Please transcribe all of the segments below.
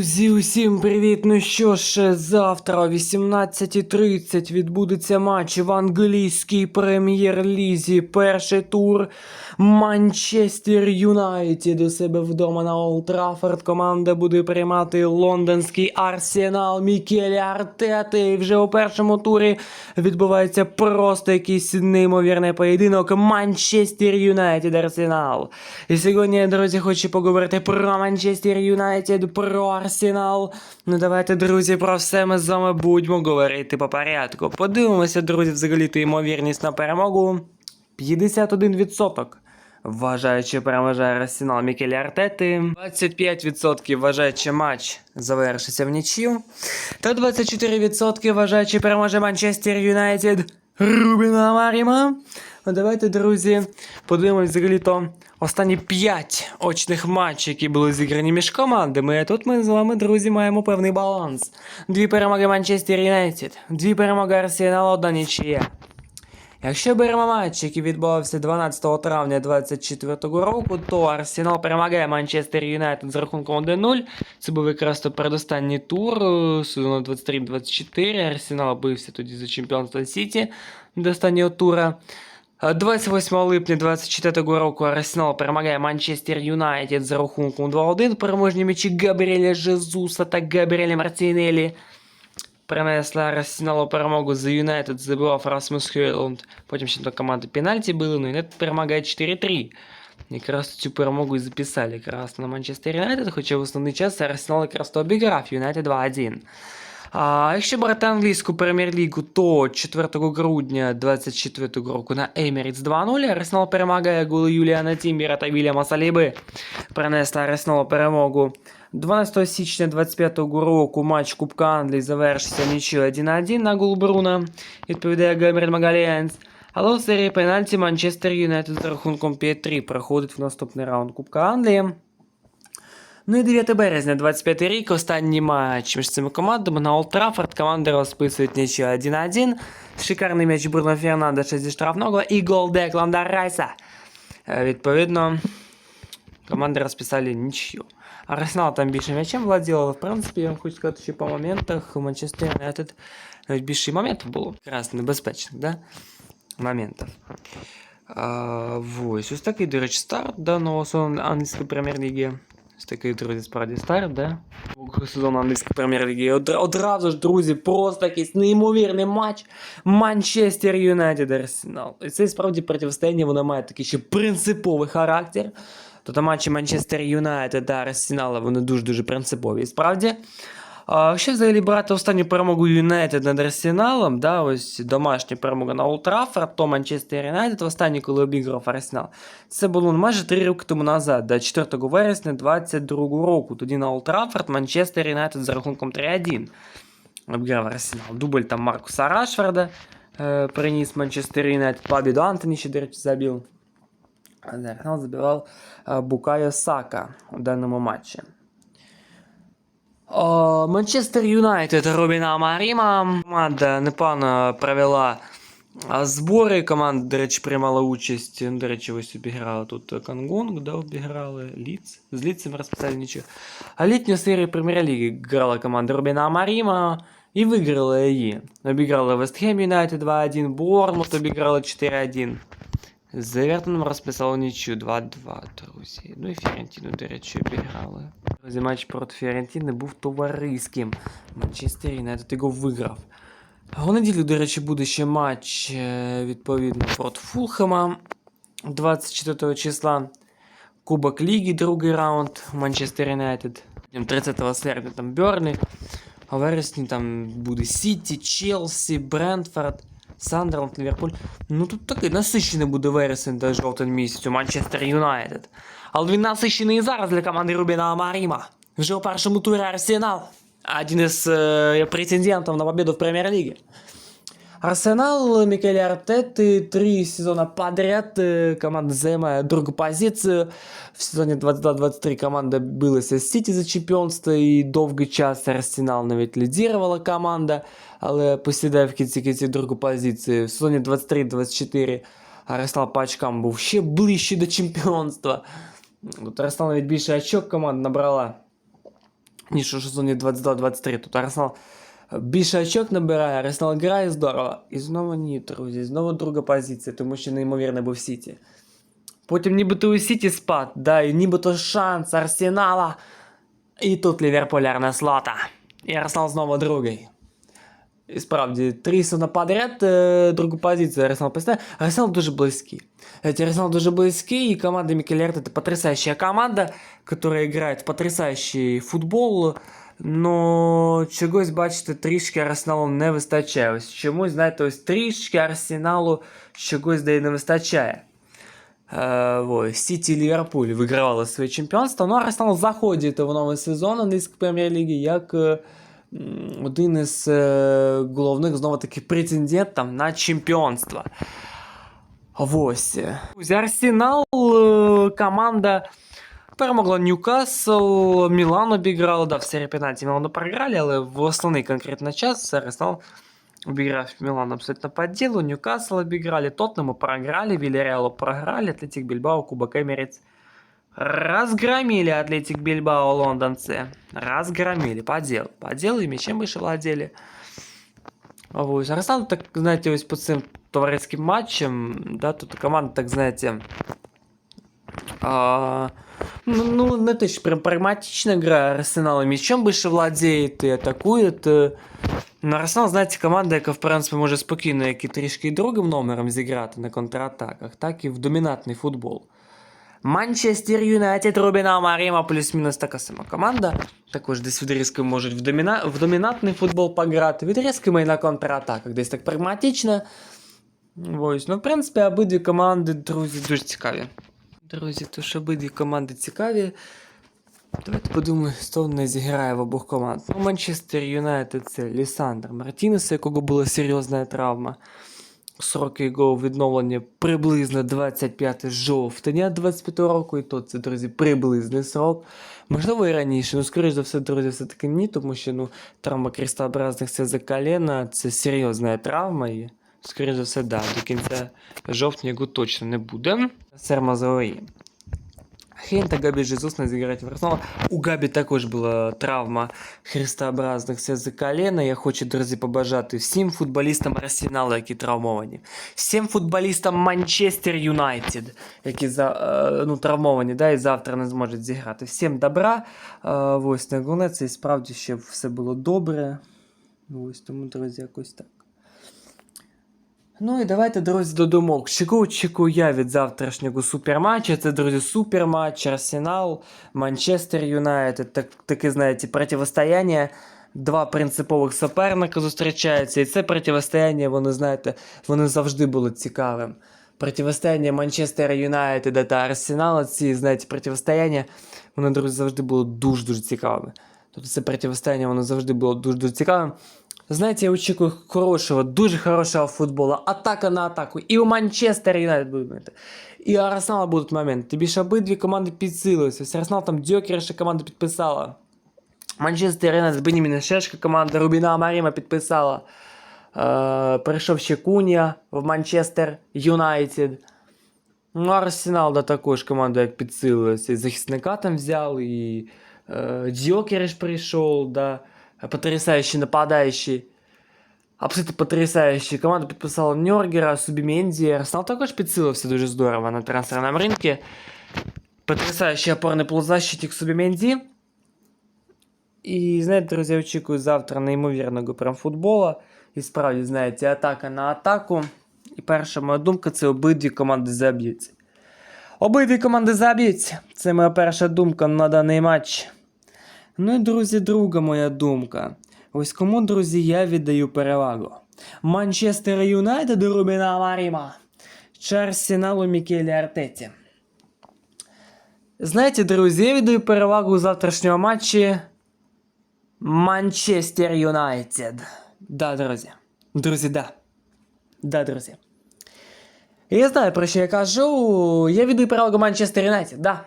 Друзі, усім привіт! Ну що ж, завтра о 18.30 відбудеться матч в англійській прем'єр-лізі. Перший тур Манчестер Юнайтед у себе вдома на Олд Траффорд. Команда буде приймати лондонський арсенал Мікелі Артети. І вже у першому турі відбувається просто якийсь неймовірний поєдинок Манчестер Юнайтед Арсенал. І сьогодні, друзі, хочу поговорити про Манчестер Юнайтед, про Арсенал. Ну давайте, друзі, про все ми з вами будемо говорити по порядку. Подивимося, друзі, взагалі то ймовірність на перемогу 51%. Вважаючи переможе Арсенал Мікелі Артети, 25% вважаючи матч завершиться в нічю, та 24% вважаючи переможе Манчестер Юнайтед Рубіна Маріма. Ну, давайте, друзі, подивимось взагалі-то останні 5 очних матчів, які були зіграні між командами. А тут ми з вами, друзі, маємо певний баланс. Дві перемоги Манчестер Юнайтед, дві перемоги Арсенал, одна нічия. Якщо беремо матч, який відбувався 12 травня 2024 року, то Арсенал перемагає Манчестер Юнайтед з рахунком 1-0. Це був якраз то передостанній тур е, сезону 23-24. Арсенал бився тоді за чемпіонство Сіті до останнього тура. Е, 28 липня 2024 року Арсенал перемагає Манчестер Юнайтед за рахунком 2-1. Переможні м'ячі Габріеля Жезуса та Габріеля Мартінелі принесла Арсеналу перемогу за Юнайтед, забивав Расмус Хейлунд. Потім ще до команди пенальті били, ну Юнайтед перемагає 4-3. Якраз цю перемогу і записали якраз на Манчестер Юнайтед, хоча в основний час Арсенал якраз то обіграв Юнайтед 2-1. А якщо брати англійську прем'єр-лігу, то 4 грудня 24 року на Emirates 2-0 Арсенал перемагає голи Юліана Тімбера та Вільяма Саліби. Принесла Арсеналу перемогу. 12 січня 25 року матч Кубка Англії завершився нічою 1-1 на гол Бруна. Відповідає Габріель Магалієнс. Але у серії пенальті Манчестер Юнайтед з рахунком 5-3 проходить в наступний раунд Кубка Англії. Ну і 9 березня, 25 рік, останній матч між цими командами на Олд Траффорд. Команди розписують нічию 1-1. Шикарний м'яч Бруно Фернандеша зі штрафного і гол Декланда Райса. Е, Відповідно, команди розписали нічию. Арсенал там більше м'ячем владів, але в принципі, я вам хочу сказати, що по моментах у Манчестер Юнайтед навіть більше моментів було. Якраз небезпечних, да? Моментів. А, ось, ось такий, до речі, старт даного сезону англійської прем'єр-ліги. Ось такий, друзі, справді старт, да? Сезон англійської прем'єр-ліги. Одразу ж, друзі, просто якийсь неймовірний матч Манчестер Юнайтед Арсенал. І це справді протистояння, воно має такий ще принциповий характер. Тобто матчі Манчестер Юнайтед та Арсенала, вони дуже-дуже принципові. І Справді. А, взагалі брати останню перемогу Юнайтед над Арсеналом, да, ось домашня перемога на Олд то Манчестер Юнайтед останній, коли обіграв Арсенал, це було майже 3 роки тому назад, да, 4 вересня 2022 року. Тоді на Олд Манчестер Юнайтед за рахунком 3-1 обіграв Арсенал. Дубль там Маркуса Рашфорда е, приніс Манчестер Юнайтед, побіду Антоні ще, до речі, забив. Арсенал забивав е, Букайо Сака у даному матчі. Манчестер Юнайтед Робіна Маріма. Команда непогано провела збори. Команда, до речі, приймала участь. ну, До речі, ось обіграли тут Кангунг, да, обіграли Ліц. З Ліцем розписали нічого. А літню серію прем'єр-ліги грала команда Робіна Маріма і виграла її. Обіграли Вестхем Юнайтед 2-1, Бормут обіграли 4-1. З Евертоном розписали нічю 2-2, друзі. Ну і Фіорентіну, до речі, обіграли. Друзі, матч проти Фіорентіни був товариським. Манчестер Юнайтед його виграв. У неділю, до речі, буде ще матч е, відповідно проти Фулхема 24 числа. Кубок Ліги, другий раунд Манчестер Юнайтед. 30 серпня там Берлі. А вересні там буде Сіті, Челсі, Брентфорд, Сандерленд, Ліверпуль. Ну тут такий насичений буде вересень та жовтень місяць Манчестер Юнайтед. Але він насичений і зараз для команди Рубіна Амаріма. Вже у першому турі Арсенал. Один із е, претендентів на победу в прем'єр-лігі. Арсенал Микеле Артеты три сезона подряд э, команда занимает другую позицию. В сезоне 22-23 команда билася з Сіті за чемпіонство і довгий час Арсенал навіть лідірувала команда, але посідає в кінці кінці другу позицію. В сезоні 23-24 Арсенал по очкам був ще ближче до чемпіонства. Тут Арсенал навіть більше очок команда набрала. ніж у сезоні 22-23. Тут Арсенал більше очок набирає, Арсенал грає здорово. І знову ні, друзі, знову друга позиція, тому що неймовірно був Сіті. Потім нібито у Сіті спад, да, і нібито шанс Арсенала. І тут Ліверпулярна слота. І Арсенал знову другий. І справді, три сезони подряд, е, другу позицію Арсенал поставив. Арсенал дуже близький. Эти Арсенал дуже близкий, и команда Микель Артета это потрясающая команда, которая играет в потрясающий футбол, Но чогось, бачите, трішки Арсеналу не вистачає. Ось чомусь, знаєте, ось трішки Арсеналу чогось де й не вистачає. Е, Сіті Ліверпуль вигравали своє чемпіонство, ну Арсенал заходить в новий сезон англійської прем'єр-ліги як е, один із е, головних знову таки претендентів на чемпіонство. Ось. Арсенал е, команда перемогла Ньюкасл, Мілан обіграла, да, в серії пенальті Мілану програли, але в основний конкретно час Арсенал обіграв Мілан абсолютно по ділу, Ньюкасл обіграли, Тоттенему програли, Вильяреалу програли, Атлетик Бильбао, Кубок Эмирейтс разгромили Атлетик Бильбао лондонцы. Разгромили, по делу. По делу и мячем выше владели. Ось. Арсенал, так, знаєте, ось по цим товариським матчам, да, тут команда, так знаєте, а, ну, ну, не те, що прям прагматично грає Арсенал, і м'ячом більше владіє і атакує. е. Ну, Арсенал, знаєте, команда, яка, в принципі, може спокійно, як і трішки і другим номером зіграти на контратаках, так і в домінантний футбол. Манчестер Юнайтед, Рубіна Маріма, плюс-мінус така сама команда. Також десь відрізками можуть в, доміна... в домінантний футбол пограти, відрізками і на контратаках, десь так прагматично. Ось, ну, в принципі, обидві команди, друзі, дуже цікаві. Друзі, то ж обидві команди цікаві. Давайте подумаємо, хто не зіграє в обох команд. Ну, Манчестер Юнайтед це Лісандр Мартінес, якого була серйозна травма. Сроки його відновлення приблизно 25 жовтня 25 року, і то це, друзі, приблизний срок. Можливо, і раніше, ну, скоріш за все, друзі, все-таки ні, тому що ну, травма крестообразних це за коліна, це серйозна травма, і, скоріш за все, да, до кінця жовтня його точно не буде. Сермазової. Хейн та Габі Жезус не зіграють в Арсенал. У Габі також була травма хрестообразних це колена. Я хочу, друзі, побажати всім футболістам Арсеналу, які травмовані. Всім футболістам Манчестер Юнайтед, які за, е, ну, травмовані, да, і завтра не зможуть зіграти. Всім добра. Е, ось на це і справді ще все було добре. Ось тому, друзі, якось так. Ну і давайте, друзі, до думок. Чого очікую я від завтрашнього суперматча? Це, друзі, суперматч, Арсенал, Манчестер Юнайтед. Так, таке, знаєте, противостояння. Два принципових суперника зустрічаються, і це противостояння, вони, знаєте, вони завжди були цікавим. Противостояння Манчестера Юнайтеда та Арсенала, ці, знаєте, противостояння, вони, друзі, завжди були дуже-дуже цікавими. Тобто це противостояння, воно завжди було дуже-дуже цікавим. Знаєте, я очікую хорошого, дуже хорошого футболу, атака на атаку. І у Манчестера Юнайтед будуть моменти. І у Арсенала будуть моменти. Тобі ж обидві команди підсилилися. Ось Арсенал там Дьокерша команда підписала. Манчестер Юнайтед Беніміна Шешка команда Рубіна Маріма підписала. Е, перейшов ще Кунія в Манчестер Юнайтед. Ну, Арсенал, да, також команда як підсилилася. І захисника там взяли, і е, Дьокериш прийшов, да. Потрясающий нападающий. Абсолютно потрясающий. Команда підписала Ньоргера, Субіменді. Арсенал також підсилився дуже здорово на трансферному ринку. Потрясающий опорний полузащитник Субіменді. І знаєте, друзі, я завтра неймовірного прям футбола. І справді, знаєте, атака на атаку. І перша моя думка це обидві команди заб'ються. Обидві команди заб'ються. Це моя перша думка на даний матч. Ну і, друзі, друга моя думка. Ось кому, друзі, я віддаю перевагу. Манчестер Юнайтед Рубіна Маріма чи Мікелі Артеті. Знаєте, друзі, я віддаю перевагу завтрашнього матчі Манчестер Юнайтед. Да, друзі. Друзі, да. Да, друзі. Я знаю, про що я кажу. Я віддаю перевагу Манчестер Юнайтед, да.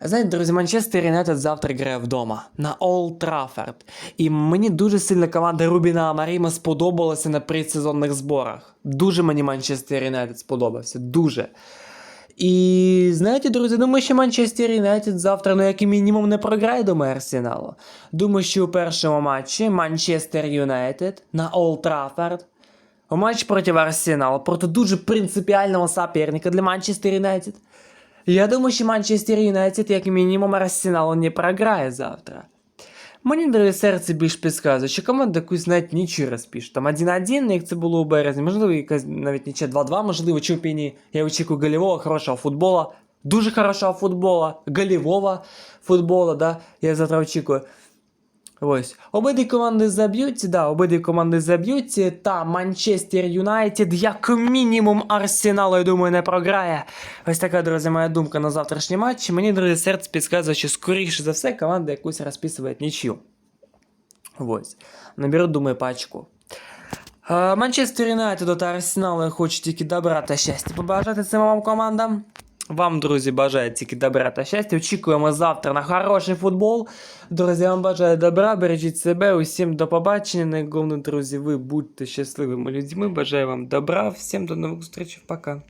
Знаєте, друзі, Манчестер Юнайтед завтра грає вдома на Олд Траффорд. І мені дуже сильно команда Рубіна Амаріма сподобалася на предсезонних зборах. Дуже мені Манчестер Юнайтед сподобався. Дуже. І знаєте, друзі, думаю, що Манчестер Юнайтед завтра, ну як і мінімум, не програє думаю, Арсеналу. Думаю, що у першому матчі Манчестер Юнайтед на Олд Траффорд матч проти Арсеналу, проти дуже принципіального соперника для Манчестер Юнайтед. Я думаю, що Манчестер Юнайтед, як мінімум, Арсеналу не програє завтра. Мені друге серце більш підказує, що команда якусь навіть нічого розпише. Там 1-1, як це було у березні, можливо, якась навіть нічия 2-2, можливо, чемпіоні. Я очікую голевого, хорошого футбола. Дуже хорошого футбола, голевого футбола, да, я завтра очікую. Ось. Обидві команди заб'ють, да, обидві команди заб'ють, та Манчестер Юнайтед, як мінімум, Арсенал, я думаю, не програє. Ось така, друзі, моя думка на завтрашній матч. Мені, друзі, серце підказує, що скоріше за все команда якусь розписує нічию. Ось. Наберу, думаю, пачку. Е, Манчестер Юнайтед та Арсеналу я хочу тільки добра та щастя побажати цим вам командам. Вам, друзі, бажаю тільки добра та щастя. Очікуємо завтра на хороший футбол. Друзі, вам бажаю добра, бережіть себе, усім до побачення. Найголовніше, друзі, ви будьте щасливими людьми. Бажаю вам добра. Всім до нових зустрічей. Пока.